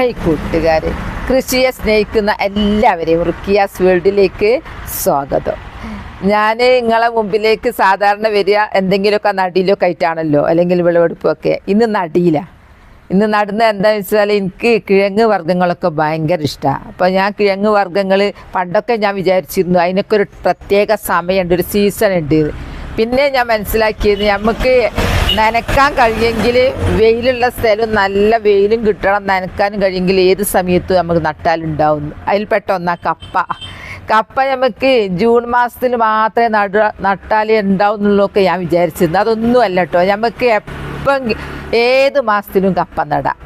Hi കൂട്ടുകാരെ. കൃഷിയെ സ്നേഹിക്കുന്ന എല്ലാവരെയും റുക്കിയാസ് വേൾഡിലേക്ക് സ്വാഗതം. ഞാൻ നിങ്ങളെ മുമ്പിലേക്ക് സാധാരണ വരിക എന്തെങ്കിലുമൊക്കെ നടിയിലൊക്കെ ആയിട്ടാണല്ലോ അല്ലെങ്കിൽ വിളവെടുപ്പൊക്കെ. ഇന്ന് നടിയില്ല ഇന്ന് നടുന്ന എന്താണെന്ന് വെച്ചാൽ എനിക്ക് കിഴങ്ങ് വർഗങ്ങളൊക്കെ ഭയങ്കര ഇഷ്ടമാണ് അപ്പോൾ ഞാൻ കിഴങ്ങ് വർഗങ്ങൾ പണ്ടൊക്കെ ഞാൻ വിചാരിച്ചിരുന്നു അതിനൊക്കെ ഒരു പ്രത്യേക സമയമുണ്ട് ഒരു സീസൺ ഉണ്ട്. പിന്നെ ഞാൻ മനസ്സിലാക്കിയത് നമുക്ക് നനക്കാൻ കഴിയെങ്കിൽ വെയിലുള്ള സ്ഥലം നല്ല വെയിലും കിട്ടണം നനക്കാനും കഴിയെങ്കിൽ ഏത് സമയത്തും നമുക്ക് നട്ടാലുണ്ടാവും അതിൽപ്പെട്ട ഒന്നാ കപ്പ. കപ്പ നമുക്ക് ജൂൺ മാസത്തിൽ മാത്രമേ നട നട്ടാലേ ഉണ്ടാവുന്നുള്ളതൊക്കെ ഞാൻ വിചാരിച്ചിരുന്നു. അതൊന്നും അല്ല കേട്ടോ നമുക്ക് എപ്പം ഏത് മാസത്തിലും കപ്പ നടാം.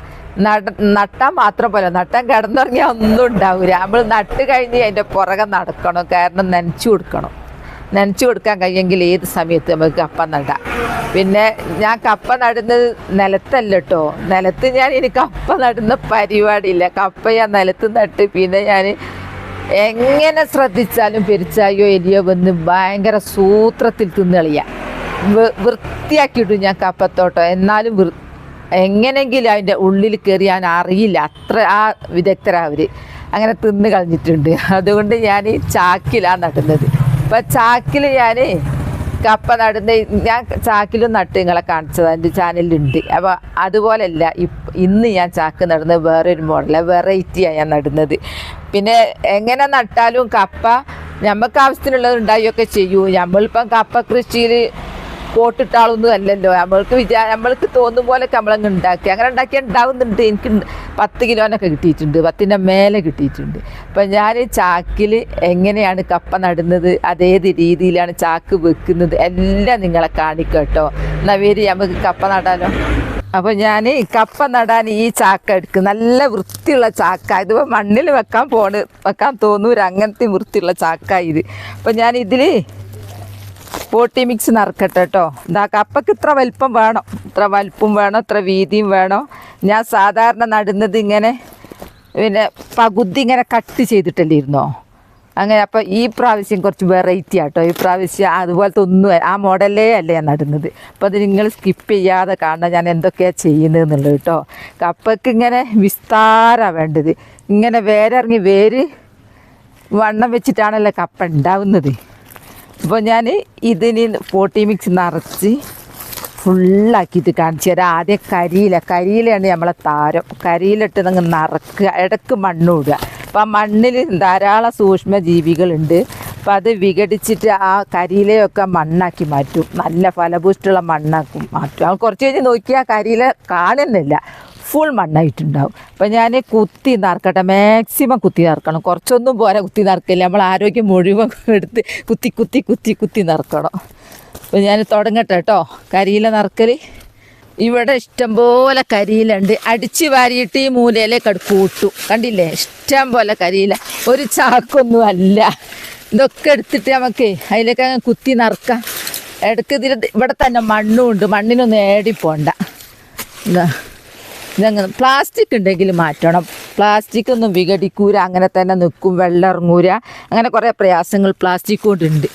നട നട്ടാൽ മാത്രം പോലെ നട്ടാൻ കിടന്നുറങ്ങിയാൽ ഒന്നും ഉണ്ടാവില്ല നമ്മൾ നട്ട് കഴിഞ്ഞ് അതിന്റെ പുറകെ നടക്കണം. കാരണം നനച്ചു കൊടുക്കണം. നനച്ചു കൊടുക്കാൻ കഴിയുമെങ്കിൽ ഏത് സമയത്ത് നമുക്ക് കപ്പ നടാം. പിന്നെ ഞാൻ കപ്പ നടുന്നത് നിലത്തല്ല കേട്ടോ നിലത്ത് ഞാൻ ഇനി കപ്പ നടുന്ന പരിപാടിയില്ല. കപ്പ ഞാൻ നിലത്ത് നട്ട് പിന്നെ ഞാൻ എങ്ങനെ ശ്രദ്ധിച്ചാലും പെരിച്ചായോ എലിയോ വന്ന് ഭയങ്കര സൂത്രത്തിൽ തിന്നളിയാ വൃത്തിയാക്കിയിട്ടു ഞാൻ കപ്പത്തോട്ടോ. എന്നാലും വൃ എങ്ങനെങ്കിലും അതിന്റെ ഉള്ളിൽ കയറി ഞാൻ അറിയില്ല. അത്ര ആ വിദഗ്ധരാ അവർ അങ്ങനെ തിന്ന് കളഞ്ഞിട്ടുണ്ട്. അതുകൊണ്ട് ഞാൻ ചാക്കിലാണ് നടുന്നത്. അപ്പം ചാക്കിൽ ഞാൻ കപ്പ നടുന്ന ഞാൻ ചാക്കിലും നട്ട് നിങ്ങളെ കാണിച്ചത് എന്റെ ചാനലിലുണ്ട്. അപ്പോൾ അതുപോലെയല്ല ഇപ്പ് ഇന്ന് ഞാൻ ചാക്ക് നടുന്നത് വേറൊരു മോഡലാണ് വെറൈറ്റിയാണ് ഞാൻ നടുന്നത്. പിന്നെ എങ്ങനെ നട്ടാലും കപ്പ നമുക്ക് ആവശ്യത്തിനുള്ളത് ഉണ്ടാവുകയൊക്കെ ചെയ്യൂ. നമ്മളിപ്പം കപ്പ കൃഷിയിൽ പോട്ടിട്ടാളൊന്നും അല്ലല്ലോ. നമ്മൾക്ക് വിചാ നമ്മൾക്ക് തോന്നും പോലൊക്കെ നമ്മളങ്ങ് ഉണ്ടാക്കി. അങ്ങനെ ഉണ്ടാക്കി ഉണ്ടാവുന്നുണ്ട്. എനിക്ക് പത്ത് കിലോനൊക്കെ കിട്ടിയിട്ടുണ്ട്. പത്തിന്റെ മേലെ കിട്ടിയിട്ടുണ്ട്. അപ്പം ഞാൻ ചാക്കിൽ എങ്ങനെയാണ് കപ്പ നടുന്നത് അതേത് രീതിയിലാണ് ചാക്ക് വെക്കുന്നത് എല്ലാം നിങ്ങളെ കാണിക്കട്ടോ. കേട്ടോ എന്നാൽ വരി നമുക്ക് കപ്പ നടാലോ. അപ്പോൾ ഞാൻ കപ്പ നടാൻ ഈ ചാക്ക എടുക്കും. നല്ല വൃത്തിയുള്ള ചാക്ക. ഇതിപ്പോൾ മണ്ണിൽ വെക്കാൻ പോണ്. വെക്കാൻ തോന്നൂര അങ്ങനത്തെ വൃത്തിയുള്ള ചാക്ക ഇത്. അപ്പോൾ ഞാൻ ഇതിൽ പോട്ടി മിക്സ് നറുക്കട്ടെ കേട്ടോ എന്താ കപ്പക്ക് ഇത്ര വലിപ്പം വേണം? ഇത്ര വലിപ്പം വേണം? ഇത്ര വീതിയും വേണം? ഞാൻ സാധാരണ നടുന്നത് ഇങ്ങനെ പിന്നെ പകുതി ഇങ്ങനെ കട്ട് ചെയ്തിട്ടല്ലേ ഇരുന്നോ അങ്ങനെ അപ്പോൾ ഈ പ്രാവശ്യം കുറച്ച് വെറൈറ്റി ആട്ടോ. ഈ പ്രാവശ്യം അതുപോലത്തെ ഒന്നും ആ മോഡലേ അല്ല ഞാൻ നടുന്നത്. അപ്പോൾ അത് നിങ്ങൾ സ്കിപ്പ് ചെയ്യാതെ കാണണം ഞാൻ എന്തൊക്കെയാണ് ചെയ്യുന്നത് എന്നുള്ളത് കേട്ടോ കപ്പക്ക് ഇങ്ങനെ വിസ്താരമാണ് വേണ്ടത്. ഇങ്ങനെ വേരിറങ്ങി വേര് വണ്ണം വെച്ചിട്ടാണല്ലോ കപ്പ ഉണ്ടാവുന്നത്. അപ്പോൾ ഞാൻ ഇതിന് പോട്ടി മിക്സ് നിറച്ച് ഫുള്ളാക്കിയിട്ട് കാണിച്ചു തരാം. ആദ്യം കരിയില. കരിയിലാണ് നമ്മളെ താരം. കരിയിലിട്ട് നിങ്ങൾ നിറക്കുക. ഇടയ്ക്ക് മണ്ണ് ഇടുക. അപ്പോൾ ആ മണ്ണിൽ ധാരാളം സൂക്ഷ്മ ജീവികളുണ്ട് അപ്പോൾ അത് വിഘടിച്ചിട്ട് ആ കരിയിലയൊക്കെ മണ്ണാക്കി മാറ്റും. നല്ല ഫലഭൂഷ്ടുള്ള മണ്ണാക്കി മാറ്റും. കുറച്ച് കഴിഞ്ഞ് നോക്കിയാൽ കരിയില കാണുന്നില്ല. ഫുൾ മണ്ണായിട്ടുണ്ടാവും. അപ്പം ഞാൻ കുത്തി നറുക്കട്ടെ. മാക്സിമം കുത്തി നറുക്കണം. കുറച്ചൊന്നും പോരാ കുത്തി നറുക്കില്ല നമ്മൾ ആരോഗ്യം മുഴുവൻ എടുത്ത് കുത്തി കുത്തി കുത്തി കുത്തി നറുക്കണം. അപ്പം ഞാൻ തുടങ്ങട്ടെ കേട്ടോ കരിയില നറുക്കൽ ഇവിടെ ഇഷ്ടംപോലെ കരിയിലുണ്ട്. അടിച്ച് വാരിയിട്ട് ഈ മൂലയിലേക്ക് അത് കൂട്ടും. കണ്ടില്ലേ? ഇഷ്ടം പോലെ കരിയില. ഒരു ചാക്കൊന്നും അല്ല. ഇതൊക്കെ എടുത്തിട്ട് നമുക്ക് അതിലേക്ക് അങ്ങ് കുത്തി നിറക്കാം. ഇടയ്ക്ക് ഇതിൽ ഇവിടെ തന്നെ മണ്ണും ഉണ്ട് മണ്ണിനൊന്നും ഏടിപ്പോണ്ട. എന്താ ഇതങ്ങനെ പ്ലാസ്റ്റിക് ഉണ്ടെങ്കിൽ മാറ്റണം. പ്ലാസ്റ്റിക് ഒന്നും വിഘടിക്കൂല. അങ്ങനെ തന്നെ നിൽക്കും. വെള്ളം ഇറങ്ങൂല. അങ്ങനെ കുറേ പ്രയാസങ്ങൾ പ്ലാസ്റ്റിക് കൊണ്ടുണ്ട്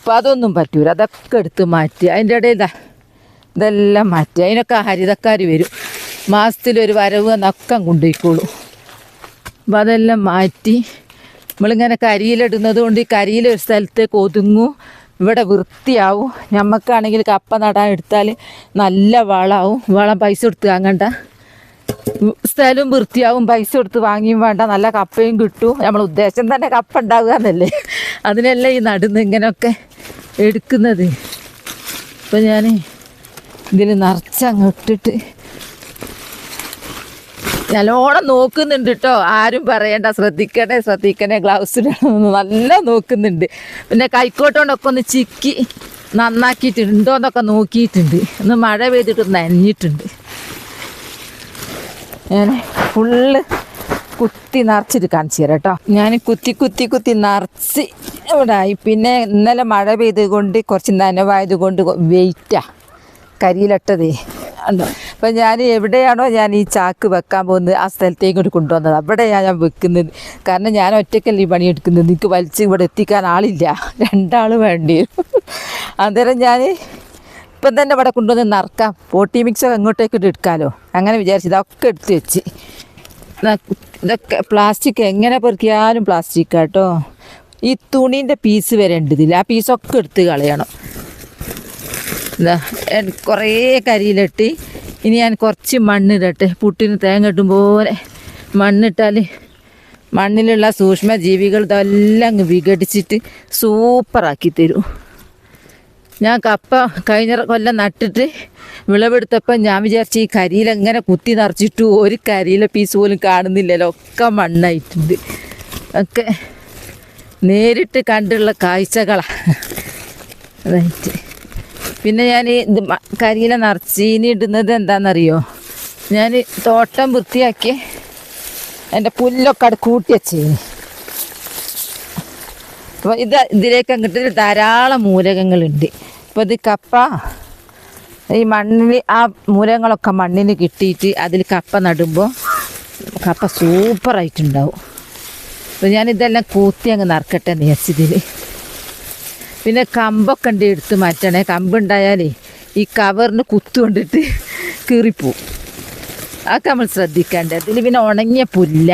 അപ്പോൾ അതൊന്നും പറ്റൂല. അതൊക്കെ എടുത്ത് മാറ്റി. അതിന്റെ ഇടയിൽ ഇതാ. ഇതെല്ലാം മാറ്റി. അതിനൊക്കെ ഹരിതക്കാർ വരും. മാസത്തിലൊരു വരവ് എന്നൊക്കെ കൊണ്ടുപോയിക്കോളൂ. അപ്പം അതെല്ലാം മാറ്റി നമ്മളിങ്ങനെ കരിയിലിടുന്നത് കൊണ്ട് ഈ കരിയിൽ ഒരു സ്ഥലത്തേക്ക് ഒതുങ്ങും ഇവിടെ വൃത്തിയാവും. ഞമ്മക്കാണെങ്കിൽ കപ്പ നടാൻ എടുത്താൽ നല്ല വളമാവും വളം പൈസ കൊടുത്ത് വാങ്ങണ്ട. സ്ഥലവും വൃത്തിയാവും. പൈസ കൊടുത്ത് വാങ്ങിയും വേണ്ട. നല്ല കപ്പയും കിട്ടും. നമ്മൾ ഉദ്ദേശം തന്നെ കപ്പ ഉണ്ടാവുക എന്നല്ലേ. അതിനല്ല ഈ നടുന്ന് ഇങ്ങനെയൊക്കെ എടുക്കുന്നത്. അപ്പം ഞാൻ ഇതിൽ നിറച്ചങ്ങ് ഇട്ടിട്ട് നല്ലോണം നോക്കുന്നുണ്ട് കേട്ടോ ആരും പറയണ്ട. ശ്രദ്ധിക്കണേ ശ്രദ്ധിക്കണേ ഗ്ലൗസ് നല്ല നോക്കുന്നുണ്ട്. പിന്നെ കൈക്കോട്ടോണ്ടൊക്കെ ഒന്ന് ചിക്കി നന്നാക്കിയിട്ടുണ്ടോ എന്നൊക്കെ നോക്കിയിട്ടുണ്ട്. ഒന്ന് മഴ പെയ്തിട്ട് നനഞ്ഞിട്ടുണ്ട്. ഞാൻ ഫുള്ള് കുത്തി നിറച്ചിട്ട് കാണിച്ചു തരാം കേട്ടോ ഞാൻ കുത്തി കുത്തി കുത്തി നിറച്ച് ഇവിടെ ആയി. പിന്നെ ഇന്നലെ മഴ പെയ്തുകൊണ്ട് കുറച്ച് നനവായത് കൊണ്ട് വെയിറ്റാ. കരിയിലിട്ടതേ. ഉണ്ടോ അപ്പം ഞാൻ എവിടെയാണോ ഞാൻ ഈ ചാക്ക് വെക്കാൻ പോകുന്നത് ആ സ്ഥലത്തേക്ക് കൊണ്ട് കൊണ്ടുവന്നത്. അവിടെയാണ് ഞാൻ വെക്കുന്നത്. കാരണം ഞാൻ ഒറ്റയ്ക്കല്ല ഈ പണിയെടുക്കുന്നത് എനിക്ക് വലിച്ച് ഇവിടെ എത്തിക്കാൻ ആളില്ല. രണ്ടാൾ വേണ്ടി അന്നേരം ഞാൻ ഇപ്പം തന്നെ ഇവിടെ കൊണ്ടുവന്ന് നറക്കാം. പോട്ടി മിക്സ് അങ്ങോട്ടേക്ക് എടുക്കാമല്ലോ അങ്ങനെ വിചാരിച്ചു ഇതൊക്കെ എടുത്ത് വെച്ച്. ഇതൊക്കെ പ്ലാസ്റ്റിക് എങ്ങനെ പെറുക്കിയാലും പ്ലാസ്റ്റിക് കേട്ടോ ഈ തുണീന്റെ പീസ് വരെ ഉണ്ട് ഇതിൽ ആ പീസൊക്കെ എടുത്ത് കളയണം. എന്താ കുറേ കരിയിലിട്ട് ഇനി ഞാൻ കുറച്ച് മണ്ണിടട്ടെ. പുട്ടിന് തേങ്ങ ഇട്ടും പോലെ മണ്ണിട്ടാൽ മണ്ണിലുള്ള സൂക്ഷ്മ ജീവികൾ ഇതെല്ലാം അങ്ങ് വിഘടിച്ചിട്ട് സൂപ്പറാക്കി തരും. ഞാൻ കപ്പ കഴിഞ്ഞ കൊല്ലം നട്ടിട്ട് വിളവെടുത്തപ്പോൾ ഞാൻ വിചാരിച്ചു ഈ കരിയിൽ എങ്ങനെ കുത്തി നിറച്ചിട്ടു ഒരു കരിയിലെ പീസ് പോലും കാണുന്നില്ലല്ലോ. ഒക്കെ മണ്ണായിട്ടുണ്ട്. ഒക്കെ നേരിട്ട് കണ്ടുള്ള കാഴ്ചകളാണ് അതായിട്ട്. പിന്നെ ഞാൻ ഇത് കരിയില നിറച്ചീനി ഇടുന്നത് എന്താണെന്നറിയോ ഞാൻ തോട്ടം വൃത്തിയാക്കി എന്റെ പുല്ലൊക്കെ അവിടെ കൂട്ടി വെച്ചേന്. അപ്പോൾ ഇത് ഇതിലേക്ക് അങ്ങോട്ട് ധാരാളം മൂലകങ്ങളുണ്ട്. അപ്പോൾ ഇത് കപ്പ ഈ മണ്ണിൽ ആ മൂലകങ്ങളൊക്കെ മണ്ണിന് കിട്ടിയിട്ട് അതിൽ കപ്പ നടുമ്പോൾ കപ്പ സൂപ്പറായിട്ടുണ്ടാവും. അപ്പോൾ ഞാനിതെല്ലാം കൂത്തി അങ്ങ് നിറക്കട്ടെ നേച്ചതിൽ പിന്നെ കമ്പൊക്കെ ഉണ്ട് എടുത്ത് മാറ്റണേ. കമ്പുണ്ടായാലേ ഈ കവറിന് കുത്തുകൊണ്ടിട്ട് കീറിപ്പോവും അതൊക്കെ നമ്മൾ ശ്രദ്ധിക്കേണ്ടത് അതിൽ പിന്നെ ഉണങ്ങിയ പുല്ല.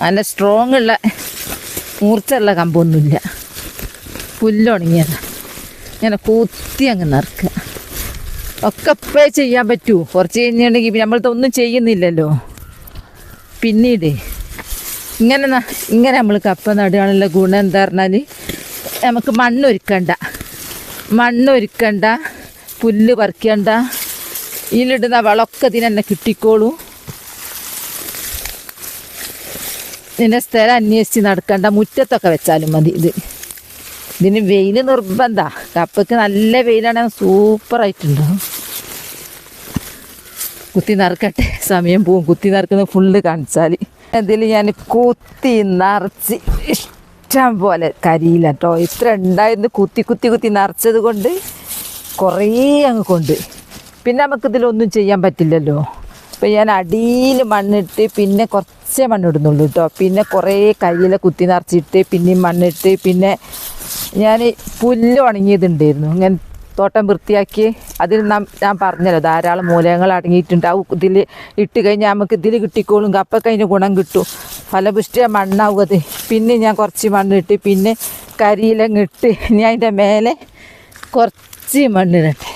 നല്ല സ്ട്രോങ് ഉള്ള മൂർച്ചുള്ള കമ്പൊന്നുമില്ല. പുല്ലുണങ്ങിയതാണ് ഇങ്ങനെ കൂത്തി അങ്ങ് നിറക്കുക. ഒക്കെ ഇപ്പേ ചെയ്യാൻ പറ്റൂ. കുറച്ച് കഴിഞ്ഞിട്ടുണ്ടെങ്കിൽ പിന്നെ നമ്മളിതൊന്നും ചെയ്യുന്നില്ലല്ലോ. പിന്നീട് ഇങ്ങനെ ഇങ്ങനെ നമ്മൾ കപ്പ നടുകയാണുള്ള ഗുണം എന്താ പറഞ്ഞാൽ നമുക്ക് മണ്ണൊരുക്കണ്ട. മണ്ണൊരുക്കണ്ട. പുല്ല് പറിക്കണ്ട. ഇതിലിടുന്ന വളമൊക്കെ ഇതിന് തന്നെ കിട്ടിക്കോളൂ. ഇതിന്റെ സ്ഥലം അന്വേഷിച്ച് നടക്കണ്ട. മുറ്റത്തൊക്കെ വെച്ചാലും മതി ഇത്. ഇതിന് വെയിൽ നിർബന്ധ. കപ്പയ്ക്ക് നല്ല വെയിലാണെങ്കിൽ സൂപ്പറായിട്ടുണ്ടാവും കുത്തി നറുക്കട്ടെ. സമയം പോവും. കുത്തി നറുക്കുന്നത് ഫുള്ള് കാണിച്ചാൽ എന്തെങ്കിലും ഞാൻ കുത്തി നിറച്ച്. പോലെ കരിയില്ല കേട്ടോ ഇത്ര ഉണ്ടായിരുന്നു കുത്തി കുത്തി കുത്തി നിറച്ചത് കൊണ്ട് കുറേ അങ്ങ് കൊണ്ട്. പിന്നെ നമുക്ക് നമുക്കിതിലൊന്നും ചെയ്യാൻ പറ്റില്ലല്ലോ. അപ്പം ഞാൻ അടിയിൽ മണ്ണിട്ട് പിന്നെ കുറച്ചേ മണ്ണിടുന്നുള്ളൂ കേട്ടോ പിന്നെ കുറേ കയ്യിൽ കുത്തി നിറച്ചിട്ട് പിന്നെയും മണ്ണിട്ട് പിന്നെ ഞാൻ പുല്ല് ഉണങ്ങിയതുണ്ടായിരുന്നു. ഇങ്ങനെ തോട്ടം വൃത്തിയാക്കി. അതിൽ നാം ഞാൻ പറഞ്ഞല്ലോ ധാരാളം മൂലകങ്ങൾ അടങ്ങിയിട്ടുണ്ടാവും. ഇതിൽ ഇട്ട് കഴിഞ്ഞാൽ നമുക്ക് ഇതിൽ കിട്ടിക്കോളും. കപ്പൊക്കെ അതിന് ഗുണം കിട്ടും. ഫലപുഷ്ടിയ മണ്ണാവുക അത്. പിന്നെ ഞാൻ കുറച്ച് മണ്ണിട്ട് പിന്നെ കരിയിലങ്ങ് ഇട്ട് ഇനി അതിന്റെ മേലെ കുറച്ച് മണ്ണിടട്ടെ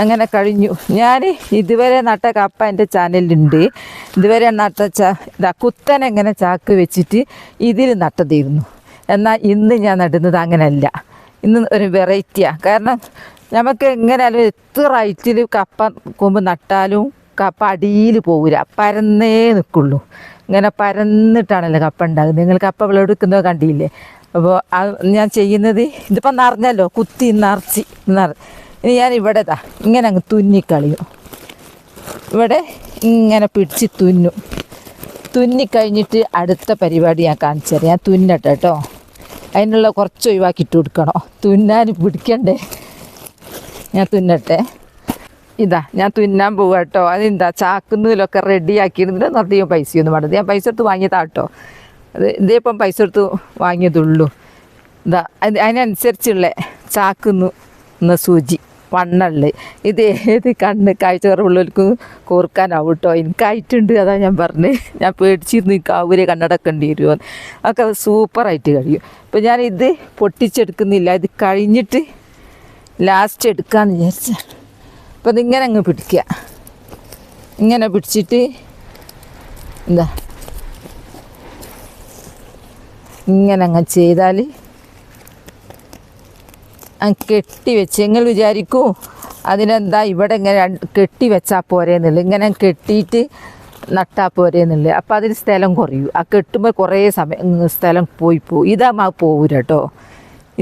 അങ്ങനെ കഴിഞ്ഞു. ഞാൻ ഇതുവരെ നട്ട കപ്പ എന്റെ ചാനലിലുണ്ട്. ഇതുവരെ നട്ട ചാ ഇതാ കുത്തനെങ്ങനെ ചാക്ക് വെച്ചിട്ട് ഇതിൽ നട്ടതായിരുന്നു. എന്നാൽ ഇന്ന് ഞാൻ നടുന്നത് അങ്ങനെയല്ല ഇന്ന് ഒരു വെറൈറ്റിയാണ് കാരണം നമുക്ക് എങ്ങനെയാലും എത്ര റൈറ്റിൽ കപ്പ കൊമ്പ് നട്ടാലും കപ്പ അടിയിൽ പോകില്ല പരന്നേ നിൽക്കുള്ളൂ ഇങ്ങനെ പരന്നിട്ടാണല്ലോ കപ്പ ഉണ്ടാകുന്നത് നിങ്ങൾ കപ്പ വിളവെടുക്കുന്നത് കണ്ടില്ലേ? അപ്പോൾ ഞാൻ ചെയ്യുന്നത് ഇതിപ്പോൾ നിറഞ്ഞല്ലോ. കുത്തി നിറച്ച് നിറ ഇനി ഞാൻ ഇവിടെ ഇതാ ഇങ്ങനെ അങ്ങ് തുന്നിക്കളിയും ഇവിടെ ഇങ്ങനെ പിടിച്ച് തുന്നും. തുന്നിക്കഴിഞ്ഞിട്ട് അടുത്ത പരിപാടി ഞാൻ കാണിച്ചു തരാം. ഞാൻ തുന്നട്ടെ കേട്ടോ അതിനുള്ള കുറച്ച് ഒഴിവാക്കി ഇട്ട് കൊടുക്കണോ? തുന്നാൻ പിടിക്കണ്ടേ? ഞാൻ തുന്നട്ടെ. ഇതാ ഞാൻ തുന്നാൻ പോവാ കേട്ടോ. അതെന്താ ചാക്കുന്നതിലൊക്കെ റെഡിയാക്കിയിരുന്നില്ല അധികം പൈസയൊന്നും വേണ്ടത് ഞാൻ പൈസ എടുത്ത് വാങ്ങിയതാ കേട്ടോ. അത് ഇതേ ഇപ്പം പൈസ എടുത്ത് വാങ്ങിയതുള്ളൂ. ഇതാ അത് അതിനനുസരിച്ചുള്ള ചാക്കുന്നു എന്ന സൂചി. വണ്ണുള്ള ഇത് ഏത് കണ്ണ്? കാഴ്ച കുറവുള്ളവർക്ക് കോർക്കാനാവും കേട്ടോ എനിക്കായിട്ടുണ്ട് അതാ ഞാൻ പറഞ്ഞത് ഞാൻ പേടിച്ചിരുന്നു ഈ കാവൂരെ കണ്ണടക്കേണ്ടി വരുമോ അത് സൂപ്പറായിട്ട് കഴിയും. അപ്പം ഞാൻ ഇത് പൊട്ടിച്ചെടുക്കുന്നില്ല. ഇത് കഴിഞ്ഞിട്ട് ലാസ്റ്റ് എടുക്കാമെന്ന് വിചാരിച്ച. അപ്പം ഇതിങ്ങനെ അങ്ങ് പിടിക്കുക ഇങ്ങനെ പിടിച്ചിട്ട് എന്താ? ഇങ്ങനെ അങ്ങ് ചെയ്താൽ അങ്ങ് കെട്ടി വെച്ച്. നിങ്ങൾ വിചാരിക്കൂ അതിനെന്താ ഇവിടെ ഇങ്ങനെ കെട്ടി വെച്ചാൽ പോരേന്നുള്ളു ഇങ്ങനെ കെട്ടിയിട്ട് നട്ടാൽ പോരേന്നുള്ളു അപ്പോൾ അതിന് സ്ഥലം കുറയൂ. ആ കെട്ടുമ്പോൾ കുറേ സമയം സ്ഥലം പോയി പോകും ഇതാ പോവൂര കേട്ടോ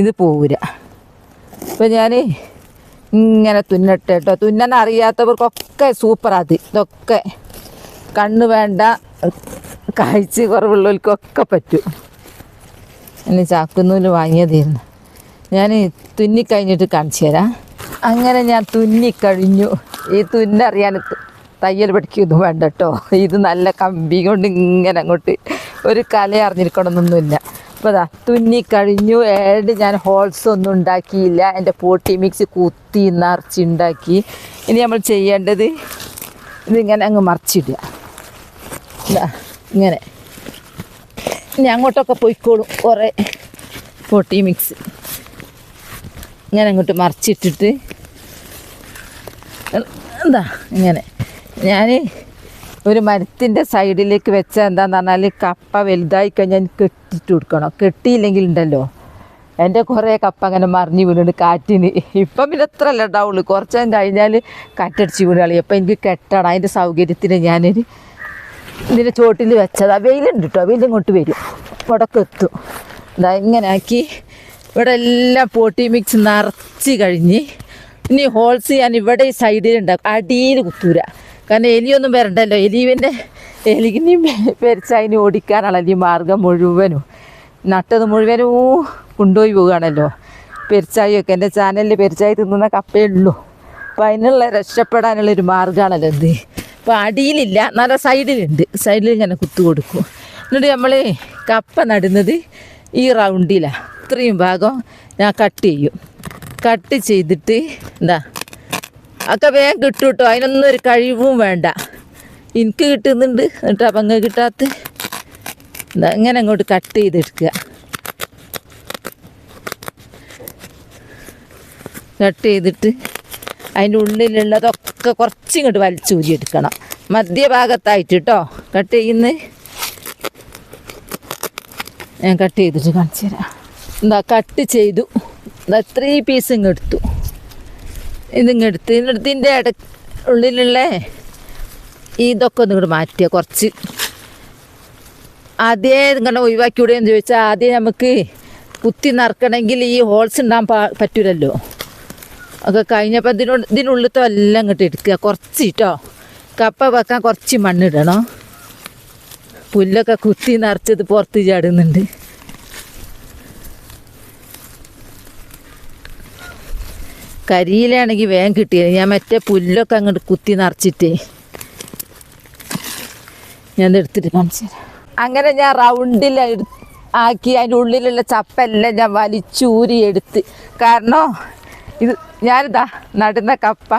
ഇത് പോവൂര. അപ്പോൾ ഞാൻ ഇങ്ങനെ തുന്നട്ടെ കേട്ടോ തുന്നാൻ അറിയാത്തവർക്കൊക്കെ സൂപ്പർ ഇതൊക്കെ കണ്ണ് വേണ്ട കാഴ്ച കുറവുള്ളവർക്കൊക്കെ പറ്റും. എന്നെ ചാക്കുന്നൂൽ വാങ്ങിയതായിരുന്നു ഞാൻ തുന്നിക്കഴിഞ്ഞിട്ട് കാണിച്ചു തരാം. അങ്ങനെ ഞാൻ തുന്നിക്കഴിഞ്ഞു ഈ തുന്നറിയാൻ തയ്യൽ പഠിക്കൊന്നും വേണ്ട കേട്ടോ. ഇത് നല്ല കമ്പി കൊണ്ട് ഇങ്ങനെ അങ്ങോട്ട് ഒരു കല അറിഞ്ഞിരിക്കണമെന്നൊന്നുമില്ല. അപ്പോൾ അതാ തുന്നിക്കഴിഞ്ഞു ഏഴ് ഞാൻ ഹോൾസ് ഒന്നും ഉണ്ടാക്കിയില്ല. എന്റെ പോട്ടി മിക്സ് കുത്തി നിറച്ചുണ്ടാക്കി ഇനി നമ്മൾ ചെയ്യേണ്ടത് ഇതിങ്ങനെ അങ്ങ് മറിച്ചിടുക. ഇങ്ങനെ. ഇനി അങ്ങോട്ടൊക്കെ പോയിക്കോളും. കുറേ പൊട്ടി മിക്സ്. ഇങ്ങനെ അങ്ങോട്ട് മറിച്ചിട്ടിട്ട് എന്താ ഇങ്ങനെ? ഞാൻ ഒരു മരത്തിന്റെ സൈഡിലേക്ക് വെച്ച എന്താന്ന് പറഞ്ഞാൽ കപ്പ വലുതായി കഴിഞ്ഞാൽ കെട്ടിട്ട് കൊടുക്കണം. കെട്ടിയില്ലെങ്കിൽ ഉണ്ടല്ലോ. എന്റെ കുറേ കപ്പ അങ്ങനെ മറിഞ്ഞ് വീണുണ്ട് കാറ്റിന്. ഇപ്പം പിന്നെ ഇത്ര അല്ല ഉണ്ടാവുള്ളൂ. കുറച്ച് കഴിഞ്ഞാൽ കാറ്റടിച്ച് വീണുകളി അപ്പം എനിക്ക് കെട്ടണം. അതിന്റെ സൗകര്യത്തിന് ഞാനൊരു ഇതിന്റെ ചോട്ടിൽ വെച്ചതാണ് വെയിലുണ്ട് കേട്ടോ വെയിലിങ്ങോട്ട് വരും. ഇവിടൊക്കെ എത്തും. ഇതാ ഇങ്ങനെ ആക്കി ഇവിടെ എല്ലാം പോട്ടി മിക്സ് നിറച്ച് കഴിഞ്ഞ് ഇനി ഹോൾസ് ഞാൻ ഇവിടെ ഈ സൈഡിലുണ്ടാക്കും അടിയിൽ കുത്തൂര. കാരണം എലിയൊന്നും വരണ്ടല്ലോ. എലിവിന്റെ എലിന് പെരിച്ചതിന് ഓടിക്കാനാണല്ലോ ഈ മാർഗം മുഴുവനും. നട്ടത് മുഴുവനും കൊണ്ടുപോയി പോവുകയാണല്ലോ. പെരിച്ചായൊക്കെ എന്റെ ചാനലിൽ പെരിച്ചായി തിന്നുന്ന കപ്പേ ഉള്ളൂ. അപ്പം അതിനുള്ള രക്ഷപ്പെടാനുള്ളൊരു മാർഗമാണല്ലോ എന്ത് അപ്പോൾ അടിയിലില്ല. നല്ല സൈഡിലുണ്ട് സൈഡിൽ ഇങ്ങനെ കുത്തു കൊടുക്കും. എന്നിട്ട് നമ്മൾ കപ്പ നടുന്നത് ഈ റൗണ്ടിലാണ് ഇത്രയും ഭാഗം ഞാൻ കട്ട് ചെയ്യും. കട്ട് ചെയ്തിട്ട് എന്താ ഒക്കെ വേഗം കിട്ടും കേട്ടോ അതിനൊന്നും ഒരു കഴിവും വേണ്ട. എനിക്ക് കിട്ടുന്നുണ്ട്. എന്നിട്ട് അപ്പം കിട്ടാത്ത എന്താ ഇങ്ങനെ അങ്ങോട്ട് കട്ട് ചെയ്തെടുക്കുക. കട്ട് ചെയ്തിട്ട് അതിന്റെ ഉള്ളിലുള്ളതൊക്കെ കുറച്ച് ഇങ്ങോട്ട് വലിച്ചൂരി എടുക്കണം. മധ്യഭാഗത്തായിട്ട് കേട്ടോ കട്ട് ചെയ്യുന്നത്. ഞാൻ കട്ട് ചെയ്തിട്ട് കാണിച്ചു തരാം. എന്താ കട്ട് ചെയ്തു. ത്രീ പീസ് ഇങ്ങ് എടുത്തു. ഇതിങ്ങ് എടുത്ത്. ഇതിന്റെ ഇട ഉള്ളിലുള്ള ഇതൊക്കെ ഒന്ന് ഇങ്ങോട്ട് മാറ്റിയ കുറച്ച്. ആദ്യമേ ഇങ്ങനെ ഒഴിവാക്കിയൂടെന്ന് ചോദിച്ചാൽ ആദ്യം നമുക്ക് കുത്തി നറുക്കണമെങ്കിൽ ഈ ഹോൾസ് ഉണ്ടാകാൻ പാ പറ്റൂലല്ലോ. ഒക്കെ കഴിഞ്ഞപ്പോൾ ഇതിനോട് ഇതിനുള്ളിലത്തെ എല്ലാം ഇങ്ങോട്ട് എടുക്കുക. കുറച്ച് കേട്ടോ കപ്പ വെക്കാൻ കുറച്ച് മണ്ണിടണം പുല്ലൊക്കെ കുത്തി നിറച്ചത് പുറത്ത് ചാടുന്നുണ്ട്. കരിയിലാണെങ്കിൽ വേഗം കിട്ടിയത്. ഞാൻ മറ്റേ പുല്ലൊക്കെ അങ്ങോട്ട് കുത്തി നിറച്ചിട്ടേ. ഞാൻ എടുത്തിട്ട് കാണിച്ചു അങ്ങനെ ഞാൻ റൗണ്ടിൽ ആക്കി. അതിന്റെ ഉള്ളിലുള്ള ചപ്പെല്ലാം ഞാൻ വലിച്ചൂരി എടുത്ത്. കാരണം ഇത് ഞാനിതാ നടുന്ന കപ്പ.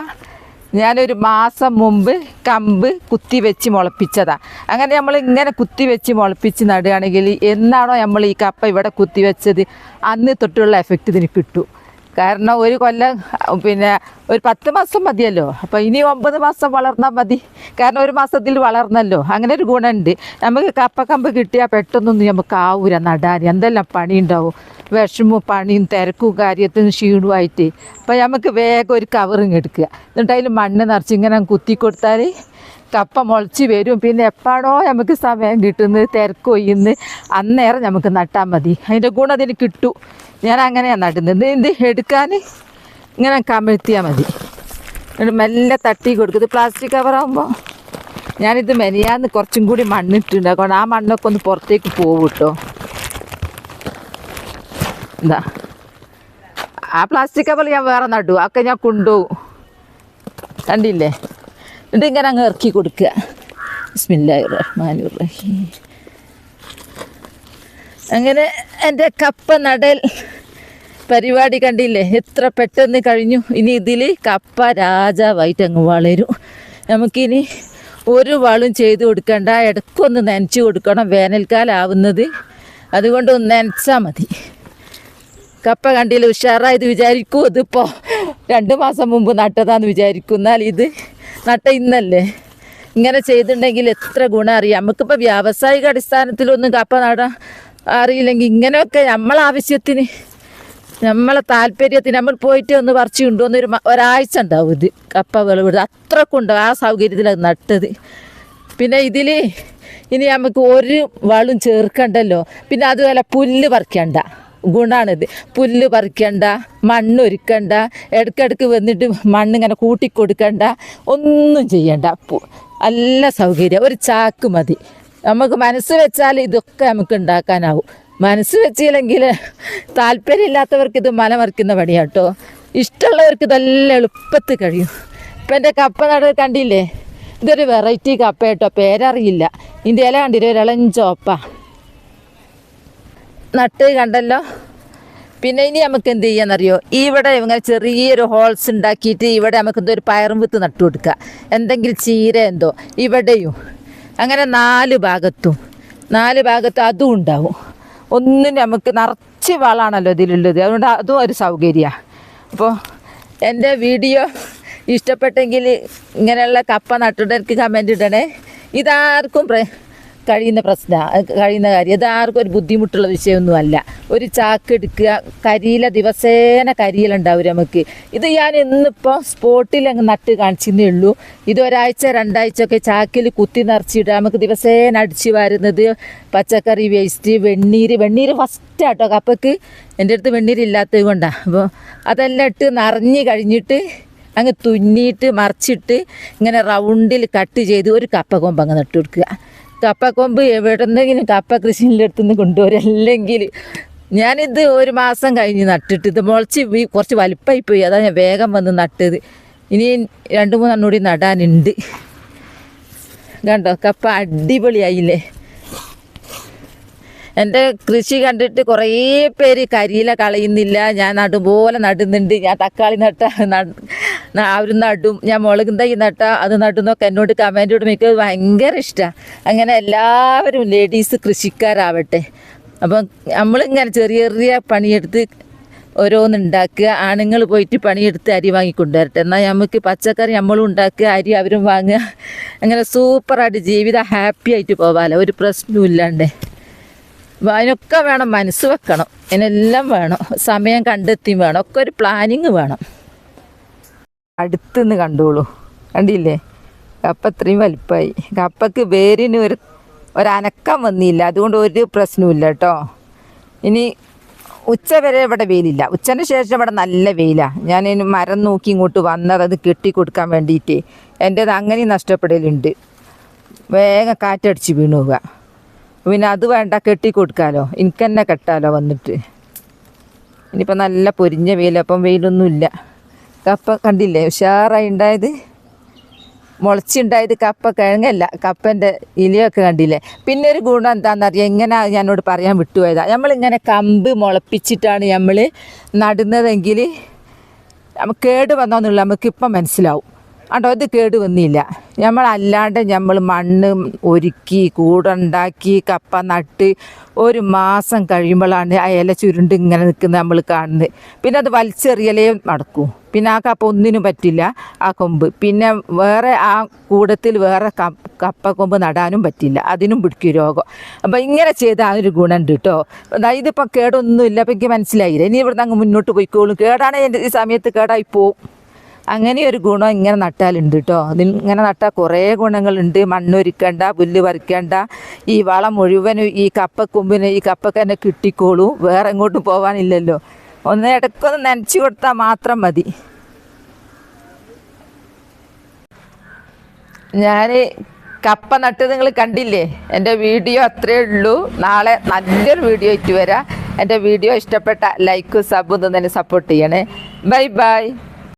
ഞാനൊരു മാസം മുമ്പ് കമ്പ് കുത്തി വെച്ച് മുളപ്പിച്ചതാ. അങ്ങനെ നമ്മൾ ഇങ്ങനെ കുത്തി വെച്ച് മുളപ്പിച്ച് നടുകയാണെങ്കിൽ എന്നാണോ നമ്മൾ ഈ കപ്പ ഇവിടെ കുത്തി വെച്ചത്? അന്ന് തൊട്ടുള്ള എഫക്റ്റ് ഇതിന് കിട്ടും. കാരണം ഒരു കൊല്ലം പിന്നെ ഒരു പത്ത് മാസം മതിയല്ലോ. അപ്പോൾ ഇനി ഒമ്പത് മാസം വളർന്നാൽ മതി. കാരണം ഒരു മാസത്തിൽ വളർന്നല്ലോ. അങ്ങനെ ഒരു ഗുണമുണ്ട്. നമുക്ക് കപ്പക്കമ്പ് കിട്ടിയാൽ പെട്ടെന്നൊന്നും നമുക്ക് ആവൂല നടാൻ എന്തെല്ലാം പണി ഉണ്ടാവും വിഷമവും പണിയും തിരക്കും കാര്യത്തിനും ക്ഷീണവുമായിട്ട്. അപ്പോൾ നമുക്ക് വേഗം ഒരു കവറിങ് എടുക്കുക. എന്നിട്ട് അതിൽ മണ്ണ് നിറച്ച് ഇങ്ങനെ കുത്തി കൊടുത്താൽ കപ്പ മുളച്ച് വരും. പിന്നെ എപ്പോഴോ നമുക്ക് സമയം കിട്ടുന്നത് തിരക്ക് ഒയ്യുന്ന് അന്നേരം നമുക്ക് നട്ടാൽ മതി. അതിന്റെ ഗുണം അതിന് കിട്ടും. ഞാൻ അങ്ങനെയാണ് നടുന്നത്. ഇത് എടുക്കാൻ ഇങ്ങനെ കമിഴ്ത്തിയാൽ മതി. എന്നിട്ട് മെല്ലെ തട്ടി കൊടുക്കും. ഇത് പ്ലാസ്റ്റിക് കവറാകുമ്പോൾ ഞാനിത് മെനിയാന്ന് കുറച്ചും കൂടി മണ്ണിട്ടുണ്ട് അതുകൊണ്ട് ആ മണ്ണൊക്കെ ഒന്ന് പുറത്തേക്ക് പോകും കേട്ടോ. എന്താ ആ പ്ലാസ്റ്റിക് കവർ ഞാൻ വേറെ നട്ടു ഒക്കെ ഞാൻ കൊണ്ടുപോകും. കണ്ടില്ലേ? എന്നിട്ട് ഇങ്ങനെ അങ്ങ് ഇറക്കി കൊടുക്കുക. ബിസ്മില്ലാഹിർ റഹ്മാനിർ റഹീം അങ്ങനെ എന്റെ കപ്പ നടൽ പരിപാടി കണ്ടില്ലേ? എത്ര പെട്ടെന്ന് കഴിഞ്ഞു. ഇനി ഇതിൽ കപ്പ രാജാവായിട്ട് അങ്ങ് വളരും. നമുക്കിനി ഒരു വളും ചെയ്ത് കൊടുക്കണ്ട. ഇടക്കൊന്ന് നനച്ച് കൊടുക്കണം. വേനൽക്കാലം ആവുന്നത് അതുകൊണ്ട് ഒന്ന് നനച്ചാൽ മതി. കപ്പ കണ്ടില്ല? ഉഷാറായത് വിചാരിക്കൂ. ഇതിപ്പോൾ രണ്ട് മാസം മുമ്പ് നട്ടതാന്ന് വിചാരിക്കും. എന്നാൽ ഇത് നട്ട ഇന്നല്ലേ? ഇങ്ങനെ ചെയ്തിട്ടുണ്ടെങ്കിൽ എത്ര ഗുണം അറിയാം. നമുക്കിപ്പോൾ വ്യാവസായിക അടിസ്ഥാനത്തിലൊന്നും കപ്പ നടാൻ അറിയില്ലെങ്കിൽ ഇങ്ങനെയൊക്കെ നമ്മളെ ആവശ്യത്തിന് നമ്മളെ താല്പര്യത്തിന് നമ്മൾ പോയിട്ട് ഒന്ന് പറിച്ച് കൊണ്ടുവന്ന് ഒരു ഒരാഴ്ച ഉണ്ടാവും ഇത് കപ്പ വിളവിടുത് അത്രക്കുണ്ടോ ആ സൗകര്യത്തിൽ അത് നട്ടത്. പിന്നെ ഇതിൽ ഇനി നമുക്ക് ഒരു വളം ചേർക്കണ്ടല്ലോ. പിന്നെ അതുപോലെ പുല്ല് പറിക്കണ്ട. ഗുണാണിത്. പുല്ല് പറിക്കണ്ട മണ്ണൊരുക്കണ്ട ഇടയ്ക്കിടയ്ക്ക് വന്നിട്ട് മണ്ണിങ്ങനെ കൂട്ടിക്കൊടുക്കണ്ട ഒന്നും ചെയ്യണ്ട. നല്ല സൗകര്യം ഒരു ചാക്ക് മതി. നമുക്ക് മനസ്സ് വെച്ചാൽ ഇതൊക്കെ നമുക്ക് ഉണ്ടാക്കാനാവും. മനസ്സ് വെച്ചില്ലെങ്കിൽ താല്പര്യമില്ലാത്തവർക്ക് ഇത് മലമറിക്കുന്ന പണിയാണ് കേട്ടോ ഇഷ്ടമുള്ളവർക്ക് ഇതെല്ലാം എളുപ്പത്തിൽ കഴിയും. ഇപ്പം എന്റെ കപ്പ നട കണ്ടില്ലേ? ഇതൊരു വെറൈറ്റി കപ്പ കേട്ടോ പേരറിയില്ല. ഇതിന്റെ ഇല കണ്ടില്ലേ? നട്ട് കണ്ടല്ലോ. പിന്നെ ഇനി നമുക്ക് എന്ത് ചെയ്യാന്നറിയോ? ഇവിടെ ഇങ്ങനെ ചെറിയൊരു ഹോൾസ് ഉണ്ടാക്കിയിട്ട് ഇവിടെ നമുക്ക് എന്തോ ഒരു പയറും വിത്ത് നട്ടു കൊടുക്കുക. എന്തെങ്കിലും ചീര എന്തോ ഇവിടെയും. അങ്ങനെ നാല് ഭാഗത്തും നാല് ഭാഗത്തും അതും ഉണ്ടാവും. ഒന്നും നമുക്ക് നിറച്ച് വളമാണല്ലോ ഇതിലുള്ളത്. അതുകൊണ്ട് അതും ഒരു സൗകര്യമാണ് അപ്പോൾ എന്റെ വീഡിയോ ഇഷ്ടപ്പെട്ടെങ്കിൽ ഇങ്ങനെയുള്ള കപ്പ നട്ടുടർക്ക് കമന്റ് ഇടണേ. ഇതാർക്കും കഴിയുന്ന പ്രശ്ന കഴിയുന്ന കാര്യം. ഇത് ആർക്കും ഒരു ബുദ്ധിമുട്ടുള്ള വിഷയമൊന്നുമല്ല. ഒരു ചാക്ക് എടുക്കുക കരിയില ദിവസേന കരിയിലുണ്ടാവും നമുക്ക്. ഇത് ഞാൻ ഇന്നിപ്പോൾ സ്പോട്ടിൽ അങ്ങ് നട്ട് കാണിച്ചേ ഉള്ളൂ. ഇത് ഒരാഴ്ച രണ്ടാഴ്ച ഒക്കെ ചാക്കിൽ കുത്തി നിറച്ചിടുക. നമുക്ക് ദിവസേന അടിച്ചു വരുന്നത് പച്ചക്കറി വേസ്റ്റ് വെണ്ണീര്. വെണ്ണീര് ഫസ്റ്റ് ആട്ടോ കപ്പക്ക് എന്റെ അടുത്ത് വെണ്ണീര് ഇല്ലാത്തത് കൊണ്ടാണ് അപ്പോൾ അതെല്ലാം ഇട്ട് നിറഞ്ഞ് കഴിഞ്ഞിട്ട് അങ്ങ് തുന്നിയിട്ട് മറിച്ചിട്ട് ഇങ്ങനെ റൗണ്ടിൽ കട്ട് ചെയ്ത് ഒരു കപ്പ കൊമ്പ് അങ്ങ് നട്ടു കൊടുക്കുക. കപ്പക്കൊമ്പ് എവിടെന്നെങ്കിലും കപ്പ കൃഷിന്റെ അടുത്ത് നിന്ന് കൊണ്ടുവരും. അല്ലെങ്കിൽ ഞാനിത് ഒരു മാസം കഴിഞ്ഞ് നട്ടിട്ട് ഇത് മുളച്ച് കുറച്ച് വലിപ്പമായി പോയി അതാ ഞാൻ വേഗം വന്ന് നട്ടത്. ഇനി രണ്ട് മൂന്നെണ്ണം കൂടി നടാനുണ്ട്. കണ്ടോ? കപ്പ അടിപൊളിയായില്ലേ? എന്റെ കൃഷി കണ്ടിട്ട് കുറേ പേര് കരിയില കളയുന്നില്ല. ഞാൻ നടുപോലെ നടുന്നുണ്ട്. ഞാൻ തക്കാളി നട്ട അവർ നടും ഞാൻ മുളക് തൈ നട്ട അത് നടുന്നൊക്കെ എന്നോട് കമന്റ് ഇടും. എനിക്ക് ഭയങ്കര ഇഷ്ടമാണ് അങ്ങനെ എല്ലാവരും ലേഡീസ് കൃഷിക്കാരാവട്ടെ. അപ്പം നമ്മളിങ്ങനെ ചെറിയ ചെറിയ പണിയെടുത്ത് ഓരോന്നുണ്ടാക്കുക. ആണുങ്ങൾ പോയിട്ട് പണിയെടുത്ത് അരി വാങ്ങിക്കൊണ്ടുവരട്ടെ. എന്നാൽ നമുക്ക് പച്ചക്കറി നമ്മളും ഉണ്ടാക്കുക അരി അവരും വാങ്ങുക. അങ്ങനെ സൂപ്പറായിട്ട് ജീവിതം ഹാപ്പി ആയിട്ട് പോവാലോ. ഒരു പ്രശ്നവും അതിനൊക്കെ വേണം മനസ്സ് വെക്കണം. അതിനെല്ലാം വേണം. സമയം കണ്ടെത്തിയും വേണം. ഒക്കെ ഒരു പ്ലാനിങ് വേണം. അടുത്തുനിന്ന് കണ്ടോളൂ. കണ്ടില്ലേ? കപ്പ ഇത്രയും വലിപ്പമായി. കപ്പക്ക് വേരിന് ഒരു ഒരനക്കം വന്നില്ല. അതുകൊണ്ട് ഒരു പ്രശ്നവുമില്ല കേട്ടോ. ഇനി ഉച്ച വരെ ഇവിടെ വെയിലില്ല. ഉച്ചന് ശേഷം ഇവിടെ നല്ല വെയിലാണ് ഞാൻ മരം നോക്കി ഇങ്ങോട്ട് വന്നത് അത് കെട്ടിക്കൊടുക്കാൻ വേണ്ടിയിട്ട്. എന്റേത് അങ്ങനെ നഷ്ടപ്പെടലുണ്ട്. വേഗം കാറ്റടിച്ച് വീണു പോവുക പിന്നെ അത് വേണ്ട കെട്ടി കൊടുക്കാലോ. എനിക്ക് തന്നെ കെട്ടാലോ വന്നിട്ട്. ഇനിയിപ്പോൾ നല്ല പൊരിഞ്ഞ വെയിൽ അപ്പം വെയിലൊന്നുമില്ല. കപ്പ കണ്ടില്ലേ ഉഷാറായി ഉണ്ടായത്? മുളച്ചുണ്ടായത് കപ്പ കിഴങ്ങല്ല കപ്പന്റെ ഇലയൊക്കെ കണ്ടില്ലേ? പിന്നെ ഒരു ഗുണം എന്താണെന്നറിയാം ഇങ്ങനെ ഞാനോട് പറയാൻ വിട്ടുപോയതാണ് നമ്മളിങ്ങനെ കമ്പ് മുളപ്പിച്ചിട്ടാണ് നമ്മൾ നടുന്നതെങ്കിൽ കേട് വന്നോന്നുള്ള. നമുക്കിപ്പം മനസ്സിലാവും. ആണ്ടോ ഇത് കേട് വന്നില്ല. നമ്മളല്ലാണ്ട് നമ്മൾ മണ്ണ് ഒരുക്കി കൂടുണ്ടാക്കി കപ്പ നട്ട് ഒരു മാസം കഴിയുമ്പോഴാണ് ആ ഇല ചുരുണ്ട് ഇങ്ങനെ നിൽക്കുന്നത് നമ്മൾ കാണുന്നത്. പിന്നെ അത് വലിച്ചെറിയലേ നടക്കൂ. പിന്നെ ആ കപ്പ ഒന്നിനും പറ്റില്ല ആ കൊമ്പ്. പിന്നെ വേറെ ആ കൂടത്തിൽ വേറെ കപ്പ കൊമ്പ് നടാനും പറ്റില്ല. അതിനും പിടിക്കും രോഗം. അപ്പം ഇങ്ങനെ ചെയ്താൽ ആ ഒരു ഗുണമുണ്ട് കേട്ടോ ഇതിപ്പോൾ കേടൊന്നുമില്ല അപ്പം എനിക്ക് മനസ്സിലായില്ല? ഇനി ഇവിടുന്ന് അങ്ങ് മുന്നോട്ട് പോയിക്കോളും. കേടാണെങ്കിൽ ഈ സമയത്ത് കേടായി പോവും. അങ്ങനെ ഒരു ഗുണം ഇങ്ങനെ നട്ടാലുണ്ട് കേട്ടോ ഇങ്ങനെ നട്ടാൽ കുറേ ഗുണങ്ങളുണ്ട്. മണ്ണൊരുക്കണ്ട പുല്ല് പറിക്കണ്ട. ഈ വളം മുഴുവൻ ഈ കപ്പക്കൊമ്പിന് ഈ കപ്പക്ക് തന്നെ കിട്ടിക്കോളൂ. വേറെ എങ്ങോട്ടും പോകാനില്ലല്ലോ ഒന്ന് ഇടയ്ക്കൊന്ന് നനച്ചു കൊടുത്താൽ മാത്രം മതി. ഞാൻ കപ്പ നട്ട് നിങ്ങൾ കണ്ടില്ലേ? എന്റെ വീഡിയോ അത്രയേ ഉള്ളൂ. നാളെ നല്ലൊരു വീഡിയോ ഇട്ട് വരാം. എന്റെ വീഡിയോ ഇഷ്ടപ്പെട്ട ലൈക്കും സബും തന്നെ സപ്പോർട്ട് ചെയ്യണേ. Bye bye.